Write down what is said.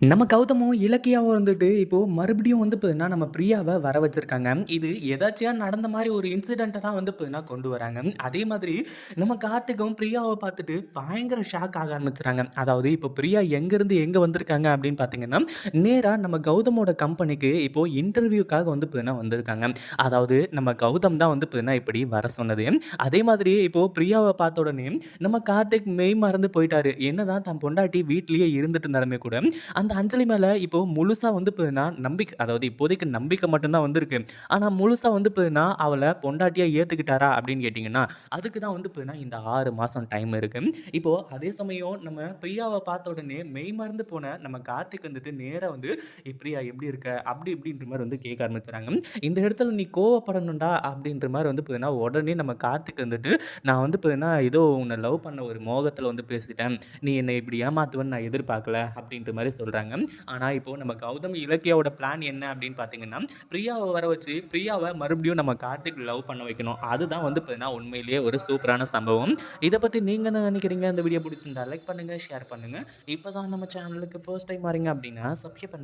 நம்ம கௌதமும் இலக்கியாவும் வந்துட்டு இப்போது மறுபடியும் வந்து பார்த்தீங்கன்னா, நம்ம பிரியாவை வர வச்சுருக்காங்க இது எதார்ச்சியா நடந்த மாதிரி ஒரு இன்சிடெண்ட்டை தான் வந்து பார்த்தீங்கன்னா கொண்டு வராங்க. அதே மாதிரி நம்ம கார்த்திக்கும் பிரியாவை பார்த்துட்டு பயங்கர ஷாக் ஆக ஆரம்பிச்சுறாங்க. அதாவது இப்போ பிரியா எங்கேருந்து எங்கே வந்திருக்காங்க அப்படின்னு பார்த்தீங்கன்னா, நேராக நம்ம கௌதமோட கம்பெனிக்கு இப்போது இன்டர்வியூக்காக வந்து பார்த்தீங்கன்னா வந்திருக்காங்க. அதாவது நம்ம கௌதம் தான் வந்து பார்த்தீங்கன்னா இப்படி வர சொன்னது. அதே மாதிரி இப்போது பிரியாவை பார்த்த உடனே நம்ம கார்த்திக் மெய் மறந்து போயிட்டாரு. என்னதான் தன் பொண்டாட்டி வீட்லேயே இருந்துட்டு இருந்தாலுமே கூட, அந்த அந்த அஞ்சலி மேலே இப்போ முழுசாக வந்து போதுன்னா நம்பிக்கை அதாவது இப்போதைக்கு நம்பிக்கை மட்டும்தான் வந்திருக்கு. ஆனால் முழுசா வந்து போதுன்னா அவளை பொண்டாட்டியாக ஏற்றுக்கிட்டாரா அப்படின்னு கேட்டிங்கன்னா அதுக்கு தான் வந்து போதுன்னா இந்த ஆறு மாதம் டைம் இருக்குது இப்போது அதே சமயம் நம்ம பிரியாவை பார்த்த உடனே மெய் மறந்து போன நம்ம கார்த்திக் வந்துட்டு நேராக வந்து, இப்படியா பிரியா எப்படி இருக்க?" அப்படி இப்படின்ற மாதிரி வந்து கேட்க ஆரம்பிச்சுறாங்க. இந்த இடத்துல நீ கோவப்படணும்டா அப்படின்ற மாதிரி வந்து பார்த்தீங்கன்னா, உடனே நம்ம கார்த்திக் வந்துட்டு, "நான் வந்து பார்த்தீங்கன்னா, ஏதோ உன்னை லவ் பண்ண ஒரு மோகத்தில் வந்து பேசிட்டேன். நீ என்னை இப்படி ஏமாத்துவன்னு நான் எதிர்பார்க்கல." அப்படின்ற மாதிரி சொல்கிறேன் சொல்கிறாங்க ஆனா இப்போ நம்ம கௌதம், இலக்கியாவோட பிளான் என்ன அப்படின்னு பார்த்தீங்கன்னா, பிரியாவை வர வச்சு, பிரியாவை மறுபடியும் நம்ம கார்த்திக் லவ் பண்ண வைக்கணும். அதுதான் வந்து பார்த்தீங்கன்னா, உண்மையிலேயே ஒரு சூப்பரான சம்பவம். இதை பத்தி நீங்க என்ன நினைக்கிறீங்க? அந்த வீடியோ பிடிச்சிருந்தா லைக் பண்ணுங்க, ஷேர் பண்ணுங்க. இப்போ தான் நம்ம சேனலுக்கு ஃபர்ஸ்ட் டைம் வரீங்க அப்படின்னா, சப்ஸ்கிரைப் பண்ணு